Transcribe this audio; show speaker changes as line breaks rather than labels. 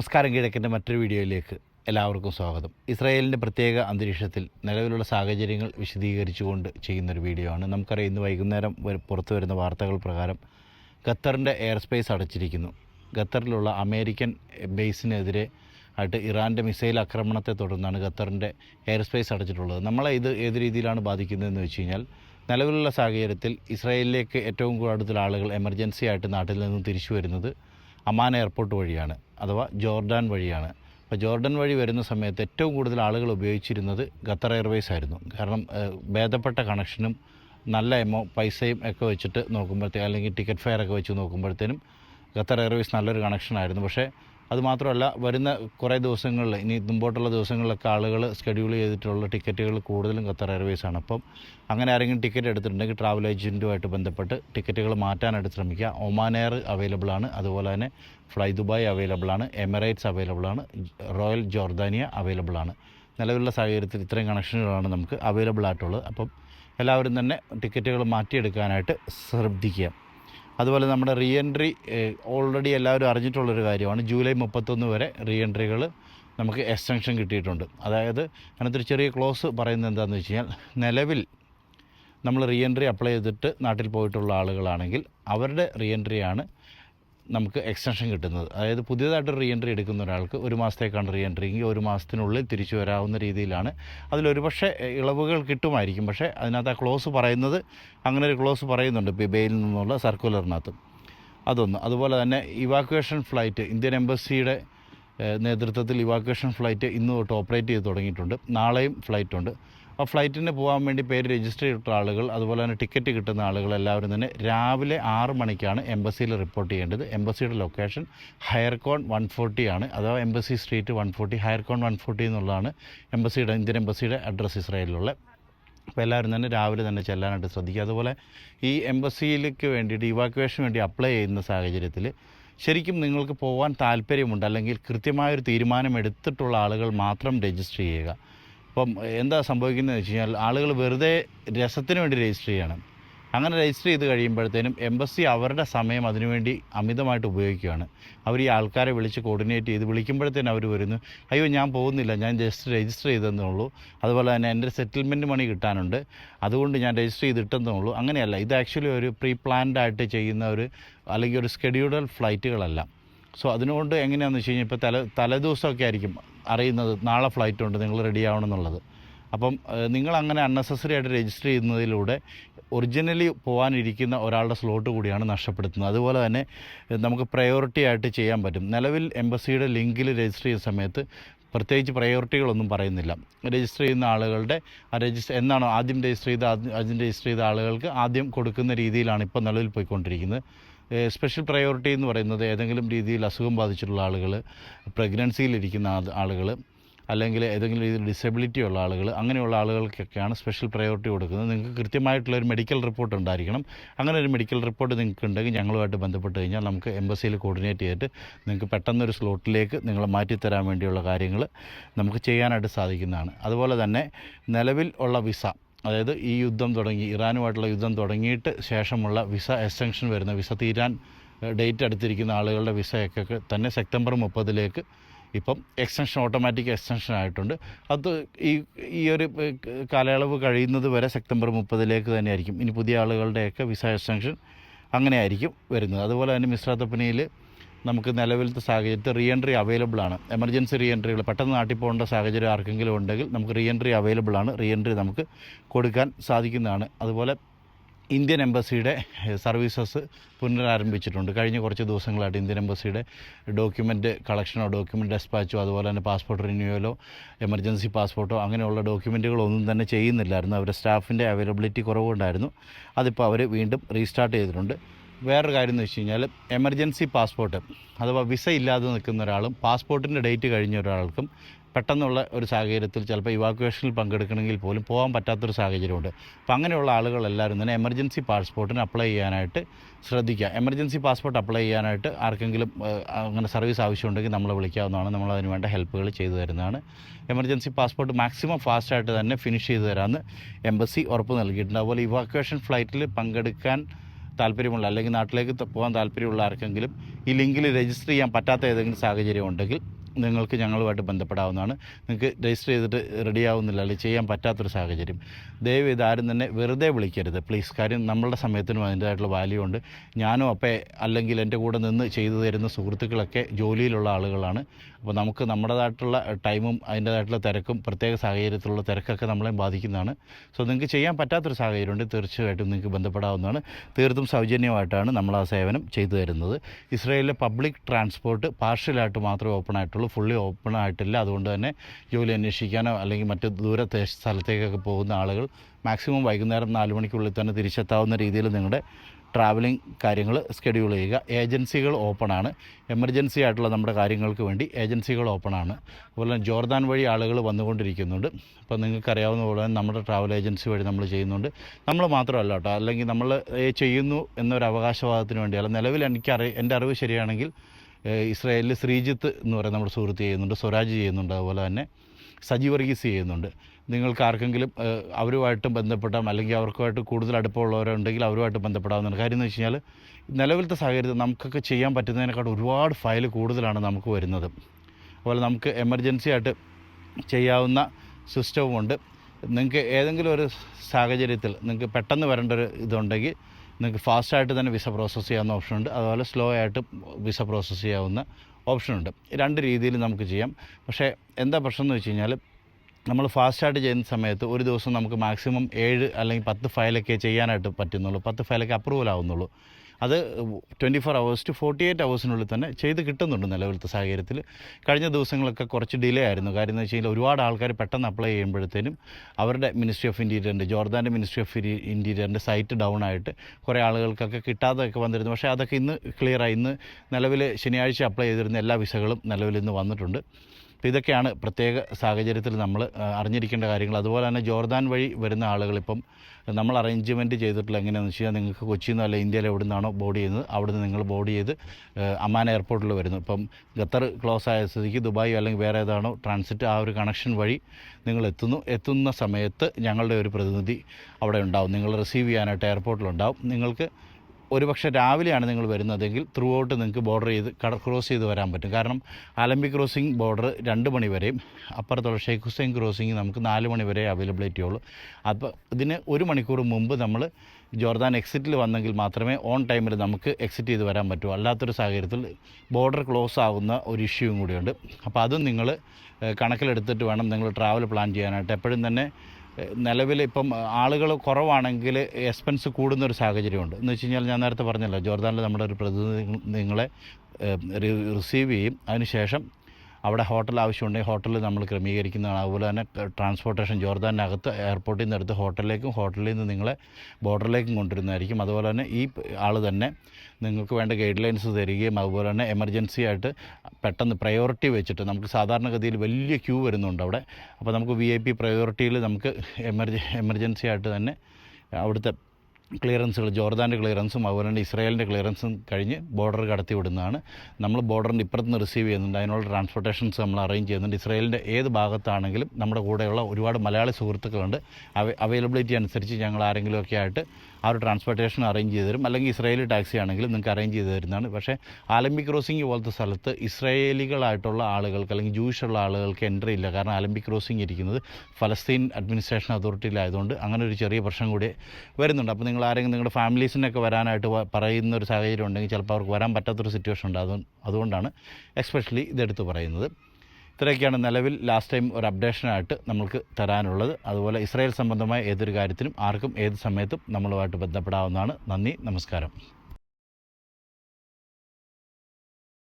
നമസ്കാരം കിഴക്കിന്റെ മറ്റൊരു വീഡിയോയിലേക്ക് എല്ലാവർക്കും സ്വാഗതം. ഇസ്രായേലിന്റെ പ്രത്യേക അന്തരീക്ഷത്തിൽ നിലവിലുള്ള സാഹചര്യങ്ങൾ വിശദീകരിച്ചുകൊണ്ട് ചെയ്യുന്നൊരു വീഡിയോ ആണ്. നമുക്കറിയാം ഇന്ന് വൈകുന്നേരം പുറത്തു വരുന്ന വാർത്തകൾ പ്രകാരം ഖത്തറിന്റെ എയർ സ്പേസ് അടച്ചിരിക്കുന്നു. ഖത്തറിലുള്ള അമേരിക്കൻ ബേസിനെതിരെ ആയിട്ട് ഇറാന്റെ മിസൈൽ ആക്രമണത്തെ തുടർന്നാണ് ഖത്തറിന്റെ എയർ സ്പേസ് അടച്ചിട്ടുള്ളത്. നമ്മളെ ഇത് ഏത് രീതിയിലാണ് ബാധിക്കുന്നതെന്ന് വെച്ച് കഴിഞ്ഞാൽ നിലവിലുള്ള സാഹചര്യത്തിൽ ഇസ്രായേലിലേക്ക് ഏറ്റവും കൂടുതൽ ആളുകൾ എമർജൻസി ആയിട്ട് നാട്ടിൽ നിന്നും തിരിച്ചു വരുന്നത് അമാൻ എയർപോർട്ട് വഴിയാണ്. അഥവാ ജോർഡാൻ വഴിയാണ്. അപ്പോൾ ജോർഡൻ വഴി വരുന്ന സമയത്ത് ഏറ്റവും കൂടുതൽ ആളുകൾ ഉപയോഗിച്ചിരുന്നത് ഖത്തർ എയർവേസ് ആയിരുന്നു. കാരണം ഭേദപ്പെട്ട കണക്ഷനും നല്ല എമോ പൈസയും ഒക്കെ വെച്ചിട്ട് നോക്കുമ്പോഴത്തേക്കും അല്ലെങ്കിൽ ടിക്കറ്റ് ഫെയർ ഒക്കെ വെച്ച് നോക്കുമ്പോഴത്തേനും ഖത്തർ എയർവേസ് നല്ലൊരു കണക്ഷനായിരുന്നു. പക്ഷേ അതുമാത്രമല്ല വരുന്ന കുറേ ദിവസങ്ങളിൽ ഇനി മുമ്പോട്ടുള്ള ദിവസങ്ങളിലൊക്കെ ആളുകൾ സ്കെഡ്യൂൾ ചെയ്തിട്ടുള്ള ടിക്കറ്റുകൾ കൂടുതലും ഖത്തർ എയർവേസ് ആണ്. അപ്പം അങ്ങനെ ആരെങ്കിലും ടിക്കറ്റ് എടുത്തിട്ടുണ്ടെങ്കിൽ ട്രാവൽ ഏജന്റുമായിട്ട് ബന്ധപ്പെട്ട് ടിക്കറ്റുകൾ മാറ്റാനായിട്ട് ശ്രമിക്കുക. ഒമാൻ എയർ അവൈലബിൾ ആണ്. അതുപോലെ തന്നെ ഫ്ലൈ ദുബായ് അവൈലബിൾ ആണ്. എമിറേറ്റ്സ് അവൈലബിൾ ആണ്. റോയൽ ജോർദാനിയ അവൈലബിൾ ആണ്. നിലവിലുള്ള സാഹചര്യത്തിൽ ഇത്രയും കണക്ഷനുകളാണ് നമുക്ക് അവൈലബിൾ ആയിട്ടുള്ളത്. അപ്പം എല്ലാവരും തന്നെ ടിക്കറ്റുകൾ മാറ്റിയെടുക്കാനായിട്ട് ശ്രദ്ധിക്കുക. അതുപോലെ നമ്മുടെ റീ എൻട്രി ഓൾറെഡി എല്ലാവരും അറിഞ്ഞിട്ടുള്ളൊരു കാര്യമാണ്. ജൂലൈ മുപ്പത്തൊന്ന് വരെ റീ എൻട്രികൾ നമുക്ക് എക്സ്റ്റൻഷൻ കിട്ടിയിട്ടുണ്ട്. അതായത് അതിനകത്തൊരു ചെറിയ ക്ലോസ് പറയുന്നത് എന്താണെന്ന് വെച്ച് കഴിഞ്ഞാൽ നിലവിൽ നമ്മൾ റീ എൻട്രി അപ്ലൈ ചെയ്തിട്ട് നാട്ടിൽ പോയിട്ടുള്ള ആളുകളാണെങ്കിൽ അവരുടെ റീ എൻട്രിയാണ് നമുക്ക് എക്സ്റ്റൻഷൻ കിട്ടുന്നത്. അതായത് പുതിയതായിട്ട് റീ എൻട്രി എടുക്കുന്ന ഒരാൾക്ക് ഒരു മാസത്തേക്കാണ് റീ എൻട്രി എങ്കിൽ ഒരു മാസത്തിനുള്ളിൽ തിരിച്ചു വരാവുന്ന രീതിയിലാണ്. അതിലൊരു പക്ഷേ ഇളവുകൾ കിട്ടുമായിരിക്കും. പക്ഷേ അതിനകത്ത് ആ ക്ലോസ് പറയുന്നത് അങ്ങനെ ഒരു ക്ലോസ് പറയുന്നുണ്ട് ബിബയിൽ നിന്നുള്ള സർക്കുലറിനകത്ത് അതൊന്ന്. അതുപോലെ തന്നെ ഇവാക്വേഷൻ ഫ്ലൈറ്റ് ഇന്ത്യൻ എംബസിയുടെ നേതൃത്വത്തിൽ ഇവാക്വേഷൻ ഫ്ലൈറ്റ് ഇന്ന് തൊട്ട് ഓപ്പറേറ്റ് ചെയ്ത് തുടങ്ങിയിട്ടുണ്ട്. നാളെയും ഫ്ലൈറ്റ് ഉണ്ട്. ആ ഫ്ലൈറ്റിന് പോകാൻ വേണ്ടി പേര് രജിസ്റ്റർ ചെയ്തിട്ടുള്ള ആളുകൾ അതുപോലെ തന്നെ ടിക്കറ്റ് കിട്ടുന്ന ആളുകൾ എല്ലാവരും തന്നെ രാവിലെ ആറ് മണിക്കാണ് എംബസിയിൽ റിപ്പോർട്ട് ചെയ്യേണ്ടത്. എംബസിയുടെ ലൊക്കേഷൻ ഹയർകോൺ വൺ ഫോർട്ടി ആണ്. അഥവാ embassy street one forty Hayarkon one forty എന്നുള്ളതാണ് എംബസിയുടെ ഇന്ത്യൻ എംബസിയുടെ അഡ്രസ്സ് ഇസ്രായേലിലുള്ള. അപ്പോൾ എല്ലാവരും തന്നെ രാവിലെ തന്നെ ചെല്ലാനായിട്ട് ശ്രദ്ധിക്കുക. അതുപോലെ ഈ എംബസിയിലേക്ക് വേണ്ടിയിട്ട് ഇവാക്വേഷൻ വേണ്ടി അപ്ലൈ ചെയ്യുന്ന സാഹചര്യത്തിൽ ശരിക്കും നിങ്ങൾക്ക് പോകാൻ താല്പര്യമുണ്ട് അല്ലെങ്കിൽ കൃത്യമായൊരു തീരുമാനം എടുത്തിട്ടുള്ള ആളുകൾ മാത്രം രജിസ്റ്റർ ചെയ്യുക. അപ്പം എന്താ സംഭവിക്കുന്നത് വെച്ച് കഴിഞ്ഞാൽ ആളുകൾ വെറുതെ രസത്തിന് വേണ്ടി രജിസ്റ്റർ ചെയ്യണം അങ്ങനെ രജിസ്റ്റർ ചെയ്ത് കഴിയുമ്പോഴത്തേനും എംബസി അവരുടെ സമയം അതിനുവേണ്ടി അമിതമായിട്ട് ഉപയോഗിക്കുകയാണ്. അവർ ഈ ആൾക്കാരെ വിളിച്ച് കോർഡിനേറ്റ് ചെയ്ത് വിളിക്കുമ്പോഴത്തേനും അവർ വരുന്നു അയ്യോ ഞാൻ പോകുന്നില്ല ഞാൻ ജസ്റ്റ് രജിസ്റ്റർ ചെയ്തെന്നേ ഉള്ളൂ. അതുപോലെ തന്നെ എന്റെ സെറ്റിൽമെന്റ് മണി കിട്ടാനുണ്ട് അതുകൊണ്ട് ഞാൻ രജിസ്റ്റർ ചെയ്തിട്ടെന്നേ ഉള്ളൂ. അങ്ങനെയല്ല ഇത് ആക്ച്വലി ഒരു പ്രീ പ്ലാൻഡ് ആയിട്ട് ചെയ്യുന്ന ഒരു അല്ലെങ്കിൽ ഒരു സ്കെഡ്യൂൾഡ് ഫ്ലൈറ്റുകളല്ല. സോ അതിനുകൊണ്ട് എങ്ങനെയാണെന്ന് വെച്ച് കഴിഞ്ഞാൽ ഇപ്പോൾ തല തലേദിവസമൊക്കെ ആയിരിക്കും അറിയുന്നത് നാളെ ഫ്ലൈറ്റ് ഉണ്ട് നിങ്ങൾ റെഡി ആവണം എന്നുള്ളത്. അപ്പം നിങ്ങൾ അങ്ങനെ അൺനെസസറി ആയിട്ട് രജിസ്റ്റർ ചെയ്യുന്നതിലൂടെ ഒറിജിനലി പോകാനിരിക്കുന്ന ഒരാളുടെ സ്ലോട്ട് കൂടിയാണ് നഷ്ടപ്പെടുത്തുന്നത്. അതുപോലെ തന്നെ നമുക്ക് പ്രയോറിറ്റി ആയിട്ട് ചെയ്യാൻ പറ്റും. നിലവിൽ എംബസിയുടെ ലിങ്കിൽ രജിസ്റ്റർ ചെയ്യുന്ന സമയത്ത് പ്രത്യേകിച്ച് പ്രയോറിറ്റികളൊന്നും പറയുന്നില്ല. രജിസ്റ്റർ ചെയ്യുന്ന ആളുകളുടെ രജിസ്റ്റർ എന്നാണോ ആദ്യം രജിസ്റ്റർ ചെയ്ത ആദ്യം രജിസ്റ്റർ ചെയ്ത ആളുകൾക്ക് ആദ്യം കൊടുക്കുന്ന രീതിയിലാണ് ഇപ്പോൾ നിലവിൽ പോയിക്കൊണ്ടിരിക്കുന്നത്. സ്പെഷ്യൽ പ്രയോറിറ്റി എന്ന് പറയുന്നത് ഏതെങ്കിലും രീതിയിൽ അസുഖം ബാധിച്ചിട്ടുള്ള ആളുകൾ പ്രഗ്നൻസിയിലിരിക്കുന്ന ആളുകൾ അല്ലെങ്കിൽ ഏതെങ്കിലും രീതിയിൽ ഡിസബിലിറ്റി ഉള്ള ആളുകൾ അങ്ങനെയുള്ള ആളുകൾക്കൊക്കെയാണ് സ്പെഷ്യൽ പ്രയോറിറ്റി കൊടുക്കുന്നത്. നിങ്ങൾക്ക് കൃത്യമായിട്ടുള്ള ഒരു മെഡിക്കൽ റിപ്പോർട്ട് ഉണ്ടായിരിക്കണം. അങ്ങനെ ഒരു മെഡിക്കൽ റിപ്പോർട്ട് നിങ്ങൾക്ക് ഉണ്ടെങ്കിൽ ഞങ്ങളുമായിട്ട് ബന്ധപ്പെട്ട് കഴിഞ്ഞാൽ നമുക്ക് എംബസിയിൽ കോർഡിനേറ്റ് ചെയ്തിട്ട് നിങ്ങൾക്ക് പെട്ടെന്നൊരു സ്ലോട്ടിലേക്ക് നിങ്ങളെ മാറ്റിത്തരാൻ വേണ്ടിയുള്ള കാര്യങ്ങൾ നമുക്ക് ചെയ്യാനായിട്ട് സാധിക്കുന്നതാണ്. അതുപോലെ തന്നെ നിലവിൽ ഉള്ള വിസ അതായത് ഈ യുദ്ധം തുടങ്ങി ഇറാനുമായിട്ടുള്ള യുദ്ധം തുടങ്ങിയിട്ട് ശേഷമുള്ള വിസ എക്സ്റ്റൻഷൻ വരുന്ന വിസ തീരാൻ ഡേറ്റ് അടുത്തിരിക്കുന്ന ആളുകളുടെ വിസയൊക്കെ തന്നെ സെപ്റ്റംബർ മുപ്പതിലേക്ക് ഇപ്പം എക്സ്റ്റൻഷൻ ഓട്ടോമാറ്റിക് എക്സ്റ്റൻഷൻ ആയിട്ടുണ്ട്. അത് ഈ ഈ ഒരു കാലയളവ് കഴിയുന്നത് വരെ സെപ്റ്റംബർ മുപ്പതിലേക്ക് തന്നെയായിരിക്കും. ഇനി പുതിയ ആളുകളുടെയൊക്കെ വിസ എക്സ്റ്റൻഷൻ അങ്ങനെ ആയിരിക്കും വരുന്നത്. അതുപോലെ തന്നെ മിശ്രാത്തപ്പനിയിൽ നമുക്ക് നിലവിലത്തെ സാഹചര്യത്തിൽ റീ എൻട്രി അവൈലബിൾ ആണ്. എമർജൻസി റീ എൻട്രികൾ പെട്ടെന്ന് നാട്ടിൽ പോകേണ്ട സാഹചര്യം ആർക്കെങ്കിലും ഉണ്ടെങ്കിൽ നമുക്ക് റീ എൻട്രി അവൈലബിൾ ആണ്. റീ എൻട്രി നമുക്ക് കൊടുക്കാൻ സാധിക്കുന്നതാണ്. അതുപോലെ ഇന്ത്യൻ എംബസിയുടെ സർവീസസ് പുനരാരംഭിച്ചിട്ടുണ്ട്. കഴിഞ്ഞ കുറച്ച് ദിവസങ്ങളായിട്ട് ഇന്ത്യൻ എംബസിയുടെ ഡോക്യുമെന്റ് കളക്ഷനോ ഡോക്യുമെന്റ് ഡെസ്പാച്ചോ അതുപോലെ തന്നെ പാസ്പോർട്ട് റിന്യൂവലോ എമർജൻസി പാസ്പോർട്ടോ അങ്ങനെയുള്ള ഡോക്യുമെന്റുകളൊന്നും തന്നെ ചെയ്യുന്നില്ലായിരുന്നു. അവരുടെ സ്റ്റാഫിന്റെ അവൈലബിലിറ്റി കുറവുണ്ടായിരുന്നു. അതിപ്പോൾ അവർ വീണ്ടും റീസ്റ്റാർട്ട് ചെയ്തിട്ടുണ്ട്. വേറൊരു കാര്യം എന്ന് വെച്ച് കഴിഞ്ഞാൽ എമർജൻസി പാസ്പോർട്ട് അഥവാ വിസ ഇല്ലാതെ നിൽക്കുന്ന ഒരാളും പാസ്പോർട്ടിന്റെ ഡേറ്റ് കഴിഞ്ഞ ഒരാൾക്കും പെട്ടെന്നുള്ള ഒരു സാഹചര്യത്തിൽ ചിലപ്പോൾ ഇവാക്വേഷനിൽ പങ്കെടുക്കണമെങ്കിൽ പോലും പോകാൻ പറ്റാത്തൊരു സാഹചര്യമുണ്ട്. അപ്പോൾ അങ്ങനെയുള്ള ആളുകളെല്ലാവരും തന്നെ എമർജൻസി പാസ്പോർട്ടിന് അപ്ലൈ ചെയ്യാനായിട്ട് ശ്രദ്ധിക്കുക. എമർജൻസി പാസ്പോർട്ട് അപ്ലൈ ചെയ്യാനായിട്ട് ആർക്കെങ്കിലും അങ്ങനെ സർവീസ് ആവശ്യമുണ്ടെങ്കിൽ നമ്മളെ വിളിക്കാവുന്നതാണ്. നമ്മൾ അതിന് വേണ്ട ഹെൽപ്പുകൾ ചെയ്തു തരുന്നതാണ്. എമർജൻസി പാസ്പോർട്ട് മാക്സിമം ഫാസ്റ്റായിട്ട് തന്നെ ഫിനിഷ് ചെയ്തു തരാമെന്ന് എംബസി ഉറപ്പ് നൽകിയിട്ടുണ്ട്. അതുപോലെ ഇവാക്വേഷൻ ഫ്ലൈറ്റിൽ പങ്കെടുക്കാൻ താല്പര്യമുള്ള അല്ലെങ്കിൽ നാട്ടിലേക്ക് പോകാൻ താല്പര്യമുള്ള ആർക്കെങ്കിലും ഈ ലിങ്കിൽ രജിസ്റ്റർ ചെയ്യാൻ പറ്റാത്ത ഏതെങ്കിലും സാഹചര്യം ഉണ്ടെങ്കിൽ നിങ്ങൾക്ക് ഞങ്ങളുമായിട്ട് ബന്ധപ്പെടാവുന്നതാണ്. നിങ്ങൾക്ക് രജിസ്റ്റർ ചെയ്തിട്ട് റെഡി ആവുന്നില്ല അല്ലെങ്കിൽ ചെയ്യാൻ പറ്റാത്തൊരു സാഹചര്യം. ദയവ് ഇത് ആരും തന്നെ വെറുതെ വിളിക്കരുത്. പ്ലീസ് കാര്യം നമ്മളുടെ സമയത്തിനും അതിന്റേതായിട്ടുള്ള വാല്യൂ ഉണ്ട്. ഞാനും അപ്പേ അല്ലെങ്കിൽ എന്റെ കൂടെ നിന്ന് ചെയ്തു തരുന്ന സുഹൃത്തുക്കളൊക്കെ ജോലിയിലുള്ള ആളുകളാണ്. അപ്പോൾ നമുക്ക് നമ്മുടേതായിട്ടുള്ള ടൈമും അതിന്റേതായിട്ടുള്ള തിരക്കും പ്രത്യേക സാഹചര്യത്തിലുള്ള തിരക്കൊക്കെ നമ്മളെ ബാധിക്കുന്നതാണ്. സോ നിങ്ങൾക്ക് ചെയ്യാൻ പറ്റാത്തൊരു സാഹചര്യമുണ്ട്. തീർച്ചയായിട്ടും നിങ്ങൾക്ക് ബന്ധപ്പെടാവുന്നതാണ്. തീർത്തും സൗജന്യമായിട്ടാണ് നമ്മൾ ആ സേവനം ചെയ്തു തരുന്നത്. ഇസ്രയേലിലെ പബ്ലിക് ട്രാൻസ്പോർട്ട് പാർഷ്യലായിട്ട് മാത്രമേ ഓപ്പൺ ആയിട്ടുള്ളൂ. ഫുള്ളി ഓപ്പൺ ആയിട്ടില്ല. അതുകൊണ്ട് തന്നെ ജോലി അന്വേഷിക്കാനോ അല്ലെങ്കിൽ മറ്റ് ദൂര സ്ഥലത്തേക്കൊക്കെ പോകുന്ന ആളുകൾ മാക്സിമം വൈകുന്നേരം നാല് മണിക്കുള്ളിൽ തന്നെ തിരിച്ചെത്താവുന്ന രീതിയിൽ നിങ്ങളുടെ ട്രാവലിംഗ് കാര്യങ്ങൾ സ്കെഡ്യൂൾ ചെയ്യുക. ഏജൻസികൾ ഓപ്പണാണ് എമർജൻസി ആയിട്ടുള്ള നമ്മുടെ കാര്യങ്ങൾക്ക് വേണ്ടി ഏജൻസികൾ ഓപ്പണാണ് അതുപോലെ തന്നെ ജോർദാൻ വഴി ആളുകൾ വന്നുകൊണ്ടിരിക്കുന്നുണ്ട്. അപ്പോൾ നിങ്ങൾക്കറിയാവുന്ന പോലെ നമ്മുടെ ട്രാവൽ ഏജൻസി വഴി നമ്മൾ ചെയ്യുന്നുണ്ട്. നമ്മൾ മാത്രമല്ല കേട്ടോ. അല്ലെങ്കിൽ നമ്മൾ ചെയ്യുന്നു എന്നൊരു അവകാശവാദത്തിന് വേണ്ടി അല്ല നിലവിൽ എനിക്ക് അറിയ എന്റെ അറിവ് ശരിയാണെങ്കിൽ ഇസ്രായേലിൽ ശ്രീജിത്ത് എന്ന് പറയുന്ന നമ്മുടെ സുഹൃത്ത് ചെയ്യുന്നുണ്ട് സ്വരാജ് ചെയ്യുന്നുണ്ട് അതുപോലെ തന്നെ സജി വർഗീസ് ചെയ്യുന്നുണ്ട്. നിങ്ങൾക്ക് ആർക്കെങ്കിലും അവരുമായിട്ട് ബന്ധപ്പെട്ടാൽ അല്ലെങ്കിൽ അവർക്കുമായിട്ട് കൂടുതൽ അടുപ്പമുള്ളവരുണ്ടെങ്കിൽ അവരുമായിട്ട് ബന്ധപ്പെടാവുന്നതാണ്. കാര്യം എന്ന് വെച്ച് കഴിഞ്ഞാൽ നിലവിലത്തെ സാഹചര്യത്തിൽ നമുക്കൊക്കെ ചെയ്യാൻ പറ്റുന്നതിനേക്കാൾ ഒരുപാട് ഫയൽ കൂടുതലാണ് നമുക്ക് വരുന്നത്. അതുപോലെ നമുക്ക് എമർജൻസി ആയിട്ട് ചെയ്യാവുന്ന സിസ്റ്റവും ഉണ്ട്. നിങ്ങൾക്ക് ഏതെങ്കിലും ഒരു സാഹചര്യത്തിൽ നിങ്ങൾക്ക് പെട്ടെന്ന് വരേണ്ട ഒരു ഇതുണ്ടെങ്കിൽ നിങ്ങൾക്ക് ഫാസ്റ്റായിട്ട് തന്നെ വിസ പ്രോസസ്സ് ചെയ്യാവുന്ന ഓപ്ഷനുണ്ട്. അതുപോലെ സ്ലോ ആയിട്ട് വിസ പ്രോസസ്സ് ചെയ്യാവുന്ന ഓപ്ഷനുണ്ട്. രണ്ട് രീതിയിൽ നമുക്ക് ചെയ്യാം. പക്ഷേ എന്താ പ്രശ്നം എന്ന് വെച്ച് കഴിഞ്ഞാൽ നമ്മൾ ഫാസ്റ്റായിട്ട് ചെയ്യുന്ന സമയത്ത് ഒരു ദിവസം നമുക്ക് മാക്സിമം ഏഴ് അല്ലെങ്കിൽ പത്ത് ഫയലൊക്കെ ചെയ്യാനായിട്ട് പറ്റുന്നുള്ളൂ. പത്ത് ഫയലൊക്കെ അപ്രൂവൽ ആവുന്നുള്ളൂ. അത് twenty four hours to forty eight അവേഴ്സിനുള്ളിൽ തന്നെ ചെയ്ത് കിട്ടുന്നുണ്ട് നിലവിലത്തെ സാഹചര്യത്തിൽ. കഴിഞ്ഞ ദിവസങ്ങളൊക്കെ കുറച്ച് ഡിലേ ആയിരുന്നു. കാര്യം എന്ന് വെച്ച് കഴിഞ്ഞാൽ ഒരുപാട് ആൾക്കാർ പെട്ടെന്ന് അപ്ലൈ ചെയ്യുമ്പോഴത്തേനും അവരുടെ മിനിസ്ട്രി ഓഫ് ഇന്റീരിയറിന്റെ ജോർദാന്റെ മിനിസ്ട്രി ഓഫ് ഇന്റീരിയറിന്റെ സൈറ്റ് ഡൗൺ ആയിട്ട് കുറേ ആളുകൾക്കൊക്കെ കിട്ടാതെയൊക്കെ വന്നിരുന്നു. പക്ഷേ അതൊക്കെ ഇന്ന് ക്ലിയറായി ഇന്ന് നിലവിൽ ശനിയാഴ്ച അപ്ലൈ ചെയ്തിരുന്ന എല്ലാ വിസകളും നിലവിൽ ഇന്ന് വന്നിട്ടുണ്ട്. അപ്പോൾ ഇതൊക്കെയാണ് പ്രത്യേക സാഹചര്യത്തിൽ നമ്മൾ അറിഞ്ഞിരിക്കേണ്ട കാര്യങ്ങൾ. അതുപോലെ തന്നെ ജോർദാൻ വഴി വരുന്ന ആളുകൾ ആളുകളിപ്പം നമ്മൾ അറേഞ്ച്മെന്റ് ചെയ്തിട്ടുള്ള എങ്ങനെയാണെന്ന് വെച്ച് കഴിഞ്ഞാൽ നിങ്ങൾക്ക് കൊച്ചിയിൽ നിന്നോ അല്ല ഇന്ത്യയിൽ എവിടെ നിന്നാണോ ബോർഡ് ചെയ്യുന്നത് അവിടെ നിന്ന് നിങ്ങൾ ബോർഡ് ചെയ്ത് അമാന എയർപോർട്ടിൽ വരുന്നു. ഇപ്പം ഖത്തർ ക്ലോസ് ആയ സ്ഥിതിക്ക് ദുബായ് അല്ലെങ്കിൽ വേറെ ഏതാണോ ട്രാൻസിറ്റ് ആ ഒരു കണക്ഷൻ വഴി നിങ്ങൾ എത്തുന്നു. എത്തുന്ന സമയത്ത് ഞങ്ങളുടെ ഒരു പ്രതിനിധി അവിടെ ഉണ്ടാവും. നിങ്ങൾ റിസീവ് ചെയ്യാനായിട്ട് എയർപോർട്ടിലുണ്ടാവും നിങ്ങൾക്ക് ഒരുപക്ഷെ രാവിലെയാണ് നിങ്ങൾ വരുന്നതെങ്കിൽ ത്രൂ ഔട്ട് നിങ്ങൾക്ക് ബോർഡർ ചെയ്ത് കട ക്രോസ് ചെയ്ത് വരാൻ പറ്റും. കാരണം അലമ്പി ക്രോസിംഗ് ബോർഡർ രണ്ട് മണി വരെയും അപ്പുറത്തുള്ള ഷെയ്ഖ് ഹുസൈൻ ക്രോസിംഗ് നമുക്ക് നാല് മണി വരെ അവൈലബിലിറ്റി ഉള്ളൂ. അപ്പോൾ ഇതിന് ഒരു മണിക്കൂർ മുമ്പ് നമ്മൾ ജോർദാൻ എക്സിറ്റിൽ വന്നെങ്കിൽ മാത്രമേ ഓൺ ടൈമിൽ നമുക്ക് എക്സിറ്റ് ചെയ്ത് വരാൻ പറ്റൂ. അല്ലാത്തൊരു സാഹചര്യത്തിൽ ബോർഡർ ക്ലോസ് ആകുന്ന ഒരു ഇഷ്യൂവും കൂടിയുണ്ട്. അപ്പോൾ അതും നിങ്ങൾ കണക്കിലെടുത്തിട്ട് വേണം നിങ്ങൾ ട്രാവൽ പ്ലാൻ ചെയ്യാനായിട്ട്. എപ്പോഴും തന്നെ നിലവിൽ ഇപ്പം ആളുകൾ കുറവാണെങ്കിൽ എക്സ്പെൻസ് കൂടുന്ന ഒരു സാഹചര്യമുണ്ട്. എന്ന് വെച്ച് കഴിഞ്ഞാൽ ഞാൻ നേരത്തെ പറഞ്ഞല്ലോ ജോർദാനിൽ നമ്മുടെ ഒരു പ്രതിനിധി നിങ്ങളെ റിസീവ് ചെയ്യും. അതിനുശേഷം അവിടെ ഹോട്ടൽ ആവശ്യമുണ്ടെങ്കിൽ ഹോട്ടലിൽ നമ്മൾ ക്രമീകരിക്കുന്നതാണ്. അതുപോലെ തന്നെ ട്രാൻസ്പോർട്ടേഷൻ ജോർദാനകത്ത് എയർപോർട്ടിൽ നിന്ന് എടുത്ത് ഹോട്ടലിലേക്കും ഹോട്ടലിൽ നിന്ന് നിങ്ങളെ ബോർഡറിലേക്കും കൊണ്ടുവരുന്നതായിരിക്കും. അതുപോലെ തന്നെ ഈ ആൾ തന്നെ നിങ്ങൾക്ക് വേണ്ട ഗൈഡ് ലൈൻസ് തരികയും അതുപോലെ തന്നെ എമർജൻസി ആയിട്ട് പെട്ടെന്ന് പ്രയോറിറ്റി വെച്ചിട്ട് നമുക്ക് സാധാരണഗതിയിൽ വലിയ ക്യൂ വരുന്നുണ്ട് അവിടെ. അപ്പോൾ നമുക്ക് വി ഐ പി പ്രയോറിറ്റിയിൽ നമുക്ക് എമർജ എമർജൻസി ആയിട്ട് തന്നെ അവിടുത്തെ ക്ലിയറൻസുകൾ ജോർദാന്റെ ക്ലിയറൻസും അതുപോലെ തന്നെ ഇസ്രായേലിന്റെ ക്ലിയറൻസും കഴിഞ്ഞ് ബോർഡർ കടത്തി വിടുന്നതാണ്. നമ്മൾ ബോർഡറിന്റെ ഇപ്പുറത്ത് നിന്ന് റിസീവ് ചെയ്യുന്നുണ്ട്. അതിനുള്ള ട്രാൻസ്പോർട്ടേഷൻസ് നമ്മൾ അറേഞ്ച് ചെയ്യുന്നുണ്ട്. ഇസ്രായേലിന്റെ ഏത് ഭാഗത്താണെങ്കിലും നമ്മുടെ കൂടെയുള്ള ഒരുപാട് മലയാളി സുഹൃത്തുക്കളുണ്ട്. അവ അവൈലബിലിറ്റി അനുസരിച്ച് ഞങ്ങൾ ആരെങ്കിലുമൊക്കെ ആയിട്ട് ആ ഒരു ട്രാൻസ്പോർട്ടേഷൻ അറേഞ്ച് ചെയ്ത് തരും. അല്ലെങ്കിൽ ഇസ്രായേലി ടാക്സി ആണെങ്കിലും നിങ്ങൾക്ക് അറേഞ്ച് ചെയ്ത് തരുന്നതാണ്. പക്ഷേ ആലമ്പി ക്രോസിംഗ് പോലത്തെ സ്ഥലത്ത് ഇസ്രായേലികളായിട്ടുള്ള ആളുകൾക്ക് അല്ലെങ്കിൽ ജൂയിഷ് ഉള്ള ആളുകൾക്ക് എൻട്രി ഇല്ല. കാരണം ആലമ്പി ക്രോസിംഗ് ഇരിക്കുന്നത് ഫലസ്തീൻ അഡ്മിനിസ്ട്രേഷൻ അതോറിറ്റിയിലായതുകൊണ്ട് അങ്ങനെ ഒരു ചെറിയ പ്രശ്നം കൂടി വരുന്നുണ്ട്. അപ്പോൾ നിങ്ങൾ ആരെങ്കിലും നിങ്ങളുടെ ഫാമിലീസിനൊക്കെ വരാനായിട്ട് പറയുന്ന ഒരു സാഹചര്യം ഉണ്ടെങ്കിൽ ചിലപ്പോൾ അവർക്ക് വരാൻ പറ്റാത്തൊരു സിറ്റുവേഷൻ ഉണ്ട്. അത് അതുകൊണ്ടാണ് എക്സ്പെഷ്യലി ഇതെടുത്ത് പറയുന്നത്. ഇത്രയൊക്കെയാണ് നിലവിൽ ലാസ്റ്റ് ടൈം ഒരു അപ്ഡേഷനായിട്ട് നമ്മൾക്ക് തരാനുള്ളത്. അതുപോലെ ഇസ്രായേൽ സംബന്ധമായ ഏതൊരു കാര്യത്തിനും ആർക്കും ഏത് സമയത്തും നമ്മളുമായിട്ട് ബന്ധപ്പെടാവുന്നതാണ്. നന്ദി നമസ്കാരം.